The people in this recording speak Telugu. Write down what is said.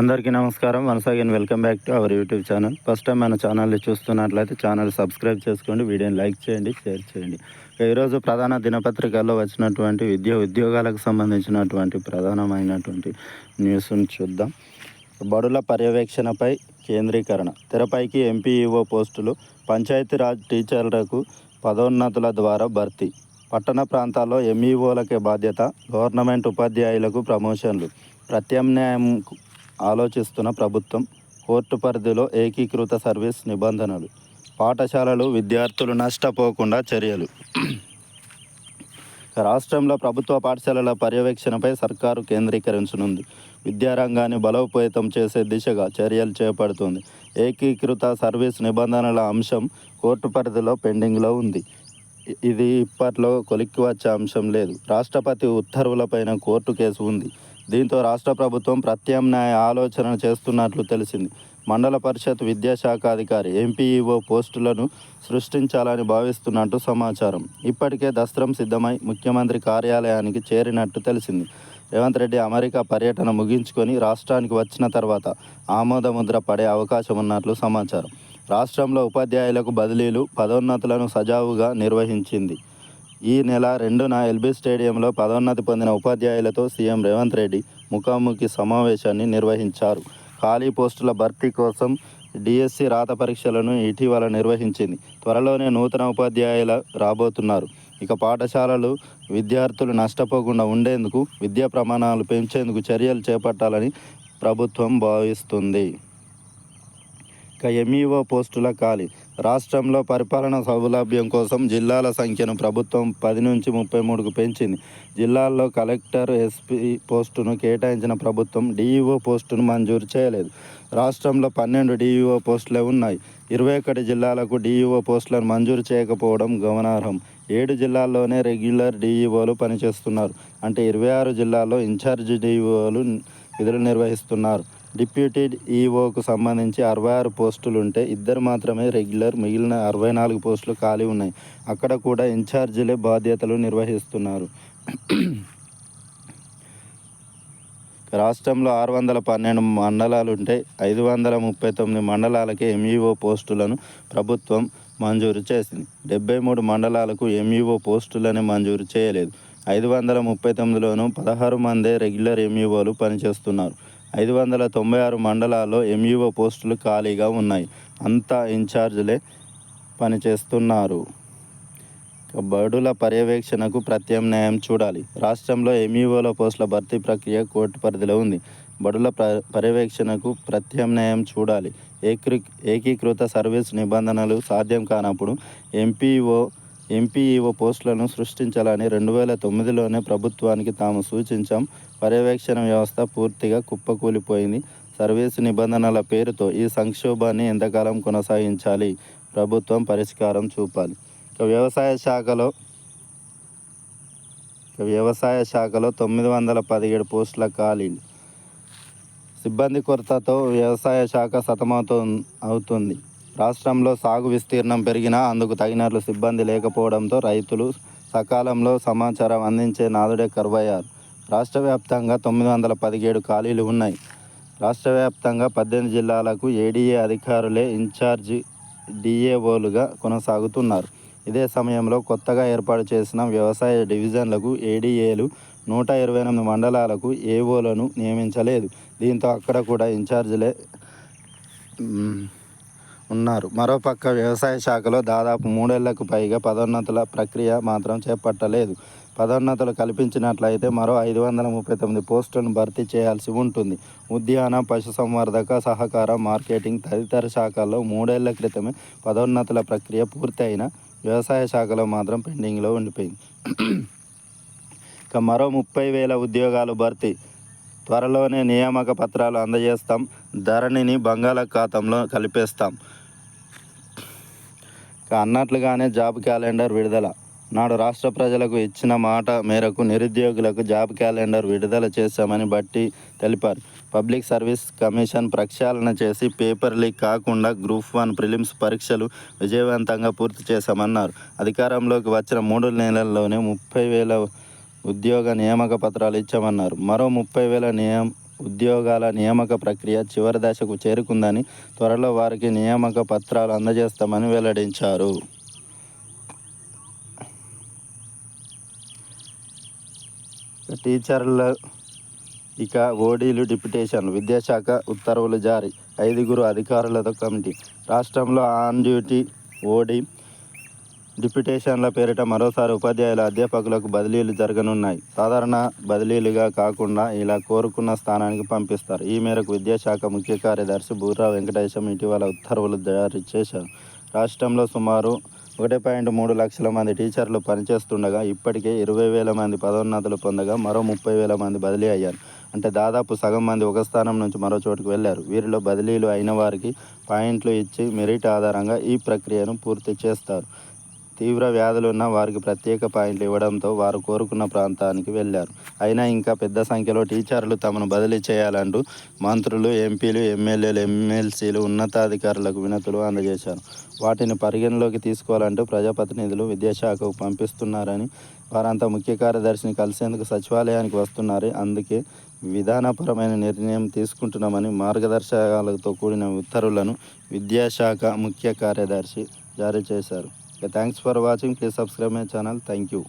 అందరికీ నమస్కారం once again welcome back to our YouTube channel first time మన ఛానల్ని చూస్తున్నట్లయితే ఛానల్ సబ్స్క్రైబ్ చేసుకోండి వీడియోని లైక్ చేయండి షేర్ చేయండి ఈరోజు ప్రధాన దినపత్రికల్లో వచ్చినటువంటి విద్య ఉద్యోగాలకు సంబంధించినటువంటి ప్రధానమైనటువంటి న్యూస్ను చూద్దాం బడుల పర్యవేక్షణపై కేంద్రీకరణ తెరపైకి ఎంపీఈఓ పోస్టులు పంచాయతీరాజ్ టీచర్లకు పదోన్నతుల ద్వారా భర్తీ పట్టణ ప్రాంతాల్లో ఎంఈఓలకే బాధ్యత గవర్నమెంట్ ఉపాధ్యాయులకు ప్రమోషన్లు ప్రత్యామ్నాయం ఆలోచిస్తున్న ప్రభుత్వం కోర్టు పరిధిలో ఏకీకృత సర్వీస్ నిబంధనలు పాఠశాలలు విద్యార్థులు నష్టపోకుండా చర్యలు రాష్ట్రంలో ప్రభుత్వ పాఠశాలల పర్యవేక్షణపై సర్కారు కేంద్రీకరించనుంది విద్యారంగాన్ని బలోపేతం చేసే దిశగా చర్యలు చేపడుతుంది ఏకీకృత సర్వీస్ నిబంధనల అంశం కోర్టు పరిధిలో పెండింగ్లో ఉంది ఇది ఇప్పట్లో కొలిక్కి వచ్చే అంశం లేదు రాష్ట్రపతి ఉత్తర్వులపైన కోర్టు కేసు ఉంది దీంతో రాష్ట్ర ప్రభుత్వం ప్రత్యామ్నాయ ఆలోచన చేస్తున్నట్లు తెలిసింది మండల పరిషత్ విద్యాశాఖ అధికారి ఎంపీఈఓ పోస్టులను సృష్టించాలని భావిస్తున్నట్టు సమాచారం ఇప్పటికే దస్త్రం సిద్ధమై ముఖ్యమంత్రి కార్యాలయానికి చేరినట్టు తెలిసింది రేవంత్ రెడ్డి అమెరికా పర్యటన ముగించుకొని రాష్ట్రానికి వచ్చిన తర్వాత ఆమోదముద్ర పడే అవకాశం ఉన్నట్లు సమాచారం రాష్ట్రంలో ఉపాధ్యాయులకు బదిలీలు పదోన్నతులను సజావుగా నిర్వహించింది ఈ నెల రెండున ఎల్బీ స్టేడియంలో పదోన్నతి పొందిన ఉపాధ్యాయులతో సీఎం రేవంత్ రెడ్డి ముఖాముఖి సమావేశాన్ని నిర్వహించారు ఖాళీ పోస్టుల భర్తీ కోసం డిఎస్సి రాత పరీక్షలను ఇటీవల నిర్వహించింది త్వరలోనే నూతన ఉపాధ్యాయుల రాబోతున్నారు ఇక పాఠశాలలు విద్యార్థులు నష్టపోకుండా ఉండేందుకు విద్యా ప్రమాణాలు పెంచేందుకు చర్యలు చేపట్టాలని ప్రభుత్వం భావిస్తుంది ఇక ఎంఈఓ పోస్టుల ఖాళీ రాష్ట్రంలో పరిపాలన సౌలభ్యం కోసం జిల్లాల సంఖ్యను ప్రభుత్వం పది నుంచి ముప్పై మూడుకు పెంచింది జిల్లాల్లో కలెక్టర్ ఎస్పీ పోస్టును కేటాయించిన ప్రభుత్వం డీఈఓ పోస్టును మంజూరు చేయలేదు రాష్ట్రంలో పన్నెండు డీఈఓ పోస్టులే ఉన్నాయి ఇరవై ఒకటి జిల్లాలకు డీఈఓ పోస్టులను మంజూరు చేయకపోవడం గమనార్హం ఏడు జిల్లాల్లోనే రెగ్యులర్ డీఈఓలు పనిచేస్తున్నారు అంటే ఇరవై ఆరు జిల్లాల్లో ఇన్ఛార్జ్ డీఈఓలు విధులు నిర్వహిస్తున్నారు డిప్యూటీ ఈఓకు సంబంధించి అరవై ఆరు పోస్టులు ఉంటే ఇద్దరు మాత్రమే రెగ్యులర్ మిగిలిన అరవై నాలుగు పోస్టులు ఖాళీ ఉన్నాయి అక్కడ కూడా ఇన్ఛార్జీలే బాధ్యతలు నిర్వహిస్తున్నారు రాష్ట్రంలో ఆరు వందల పన్నెండు మండలాలు ఐదు వందల ముప్పై తొమ్మిది మండలాలకే ఎంఈఓ పోస్టులను ప్రభుత్వం మంజూరు చేసింది డెబ్బై మూడు మండలాలకు ఎంఈఓ పోస్టులను మంజూరు చేయలేదు ఐదు వందల ముప్పై తొమ్మిదిలోనూ పదహారు మందే రెగ్యులర్ ఎంఈఓలు పనిచేస్తున్నారు ఐదు వందల తొంభై ఆరు మండలాల్లో ఎంఈఓ పోస్టులు ఖాళీగా ఉన్నాయి అంతా ఇన్ఛార్జ్లే పనిచేస్తున్నారు బడుల పర్యవేక్షణకు ప్రత్యామ్నాయం చూడాలి రాష్ట్రంలో ఎంఈఓల పోస్టుల భర్తీ ప్రక్రియ కోర్టు పరిధిలో ఉంది బడుల పర్యవేక్షణకు ప్రత్యామ్నాయం చూడాలి ఏకృ ఏకీకృత సర్వీస్ నిబంధనలు సాధ్యం కానప్పుడు ఎంపీఓ ఎంపీఈఓ e పోస్టులను సృష్టించాలని రెండు వేల తొమ్మిదిలోనే ప్రభుత్వానికి తాము సూచించాం పర్యవేక్షణ వ్యవస్థ పూర్తిగా కుప్పకూలిపోయింది సర్వీసు నిబంధనల పేరుతో ఈ సంక్షోభాన్ని ఎంతకాలం కొనసాగించాలి ప్రభుత్వం పరిష్కారం చూపాలి ఇక వ్యవసాయ శాఖలో వ్యవసాయ శాఖలో తొమ్మిది వందల పదిహేడు పోస్టుల ఖాళీలు సిబ్బంది కొరతతో వ్యవసాయ శాఖ సతమవుతూ అవుతుంది రాష్ట్రంలో సాగు విస్తీర్ణం పెరిగినా అందుకు తగినట్లు సిబ్బంది లేకపోవడంతో రైతులు సకాలంలో సమాచారం అందించే నాదుడే కరువయ్యారు రాష్ట్ర వ్యాప్తంగా తొమ్మిది వందల పదిహేడు ఖాళీలు ఉన్నాయి రాష్ట్ర వ్యాప్తంగా పద్దెనిమిది జిల్లాలకు ఏడీఏ అధికారులే ఇన్ఛార్జి డిఏఓలుగా కొనసాగుతున్నారు ఇదే సమయంలో కొత్తగా ఏర్పాటు చేసిన వ్యవసాయ డివిజన్లకు ఏడీఏలు నూట ఇరవై ఎనిమిది మండలాలకు ఏఓలను నియమించలేదు దీంతో అక్కడ కూడా ఇన్ఛార్జీలే ఉన్నారు మరోపక్క వ్యవసాయ శాఖలో దాదాపు మూడేళ్లకు పైగా పదోన్నతుల ప్రక్రియ మాత్రం చేపట్టలేదు పదోన్నతులు కల్పించినట్లయితే మరో ఐదు వందల ముప్పై తొమ్మిది పోస్టులను భర్తీ చేయాల్సి ఉంటుంది ఉద్యాన పశుసంవర్ధక సహకార మార్కెటింగ్ తదితర శాఖల్లో మూడేళ్ల క్రితమే పదోన్నతుల ప్రక్రియ పూర్తయిన వ్యవసాయ శాఖలో మాత్రం పెండింగ్లో ఉండిపోయింది ఇక మరో ముప్పై వేల ఉద్యోగాలు భర్తీ త్వరలోనే నియామక పత్రాలు అందజేస్తాం ధరణిని బంగాళాఖాతంలో కలిపేస్తాం అన్నట్లుగానే జాబ్ క్యాలెండర్ విడుదల నాడు రాష్ట్ర ప్రజలకు ఇచ్చిన మాట మేరకు నిరుద్యోగులకు జాబ్ క్యాలెండర్ విడుదల చేశామని బట్టి తెలిపారు పబ్లిక్ సర్వీస్ కమిషన్ ప్రక్షాళన చేసి పేపర్ లీక్ కాకుండా గ్రూప్ వన్ ప్రిలిమ్స్ పరీక్షలు విజయవంతంగా పూర్తి చేశామన్నారు అధికారంలోకి వచ్చిన మూడు నెలల్లోనే ముప్పై వేల ఉద్యోగ నియామక పత్రాలు ఇచ్చామన్నారు మరో ముప్పై వేల నియామ ఉద్యోగాల నియామక ప్రక్రియ చివరి దశకు చేరుకుందని త్వరలో వారికి నియామక పత్రాలు అందజేస్తామని వెల్లడించారు టీచర్ల ఇక ఓడీలు డిప్యుటేషన్ విద్యాశాఖ ఉత్తర్వులు జారీ ఐదుగురు అధికారులతో కమిటీ రాష్ట్రంలో ఆన్ డ్యూటీ ఓడీ డిప్యుటేషన్ల పేరిట మరోసారి ఉపాధ్యాయుల అధ్యాపకులకు బదిలీలు జరగనున్నాయి సాధారణ బదిలీలుగా కాకుండా ఇలా కోరుకున్న స్థానానికి పంపిస్తారు ఈ మేరకు విద్యాశాఖ ముఖ్య కార్యదర్శి బూర్రా వెంకటేశం ఇటీవల ఉత్తర్వులు జారీ చేశారు రాష్ట్రంలో సుమారు ఒకటి పాయింట్ మూడు లక్షల మంది టీచర్లు పనిచేస్తుండగా ఇప్పటికే ఇరవై వేల మంది పదోన్నతులు పొందగా మరో ముప్పై వేల మంది బదిలీ అయ్యారు అంటే దాదాపు సగం మంది ఒక స్థానం నుంచి మరో చోటుకు వెళ్ళారు వీరిలో బదిలీలు అయిన వారికి పాయింట్లు ఇచ్చి మెరిట్ ఆధారంగా ఈ ప్రక్రియను పూర్తి చేస్తారు తీవ్ర వ్యాధులున్న వారికి ప్రత్యేక పాయింట్లు ఇవ్వడంతో వారు కోరుకున్న ప్రాంతానికి వెళ్లారు అయినా ఇంకా పెద్ద సంఖ్యలో టీచర్లు తమను బదిలీ చేయాలంటూ మంత్రులు ఎంపీలు ఎమ్మెల్యేలు ఎమ్మెల్సీలు ఉన్నతాధికారులకు వినతులు అందజేశారు వాటిని పరిగణలోకి తీసుకోవాలంటూ ప్రజాప్రతినిధులు విద్యాశాఖకు పంపిస్తున్నారని వారంతా ముఖ్య కార్యదర్శిని కలిసేందుకు సచివాలయానికి వస్తున్నారు అందుకే విధానపరమైన నిర్ణయం తీసుకుంటున్నామని మార్గదర్శకాలతో కూడిన ఉత్తర్వులను విద్యాశాఖ ముఖ్య కార్యదర్శి జారీ చేశారు thanks for watching please subscribe my channel thank you